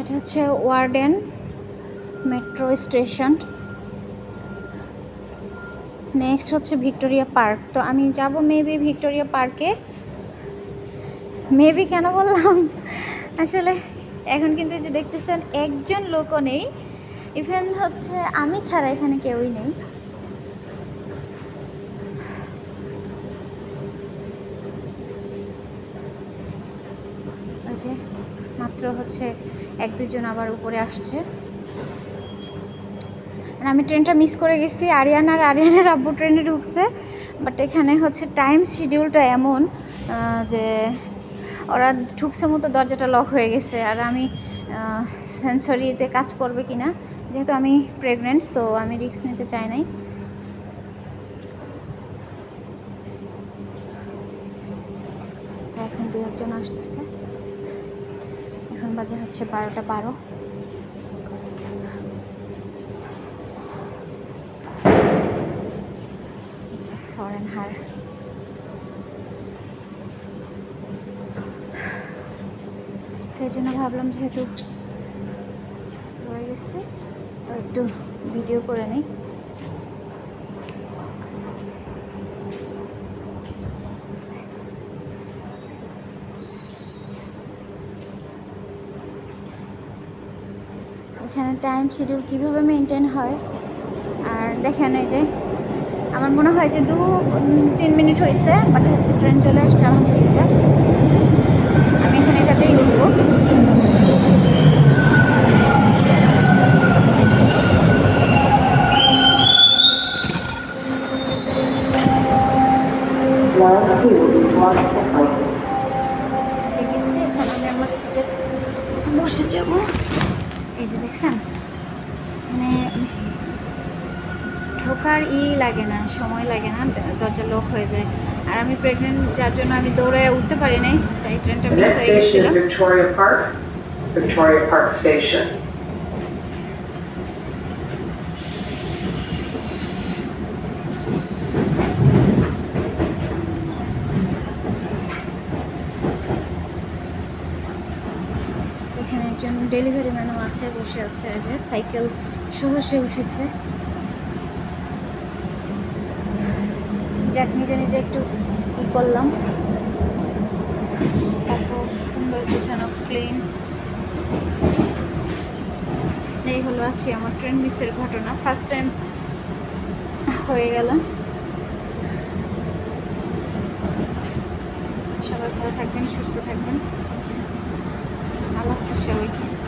এটা হচ্ছে Warden metro station. Next হচ্ছে ভিক্টোরিয়া পার্ক। তো আমি যাব মেবি ভিক্টোরিয়া পার্কে। মেবি কেন বললাম? আসলে এখন কিন্তু যে দেখতেছেন, একজন লোকও নেই। ইভেন হচ্ছে আমি ছাড়া এখানে কেউই নেই। যে মাত্র হচ্ছে এক দুজন আবার উপরে আসছে। আর আমি ট্রেনটা মিস করে গেছি। আরিয়ান আর আরিয়ানের আব্বু ট্রেনে ঢুকছে। বাট এখানে হচ্ছে টাইম শিডিউলটা এমন যে ওরা ঢুকছে মতো দরজাটা লক হয়ে গেছে। আর আমি সেন্সরিতে কাজ করবে কি না যেহেতু আমি প্রেগনেন্ট সো আমি রিস্ক নিতে চাই নাই। এখন দু একজন আসতেছে। এখন বাজে হচ্ছে বারোটা বারো। ফরেন হার এই জন্য ভাবলাম যেহেতু রয়ে গেছে, তো একটু ভিডিও করে নিই। এখানে টাইম শিডিউল কীভাবে মেনটেন হয়? আর দেখেন এই যে, আমার মনে হয় যে দু, তিন মিনিট হয়েছে বাট হচ্ছে ট্রেন চলে আসছে, আলহামদুলিল্লাহ। আমি এখন এটাতেই উঠবো বসে যাব। এই যে দেখছেন? মানে ঢোকার ই লাগে না সময় লাগে না দরজা লোক হয়ে যায়। আর আমি প্রেগনেন্ট যার জন্য আমি দৌড়ে উঠতে পারি নাই তাই ট্রেনটা মিস হয়ে গেছিল একজন ডেলিভারি ম্যানও আছে, বসে আছে যে সাইকেল সহ সে উঠেছে। যাক, নিজে নিজে একটু ই করলাম। কত সুন্দর গোছানো ক্লিন এই হলো, আছি আমার ট্রেন মিসের ঘটনা। ফার্স্ট টাইম হয়ে গেল। সবাই ভালো থাকবেন, সুস্থ থাকবেন। আল্লাহ হাফেজ সবাইকে।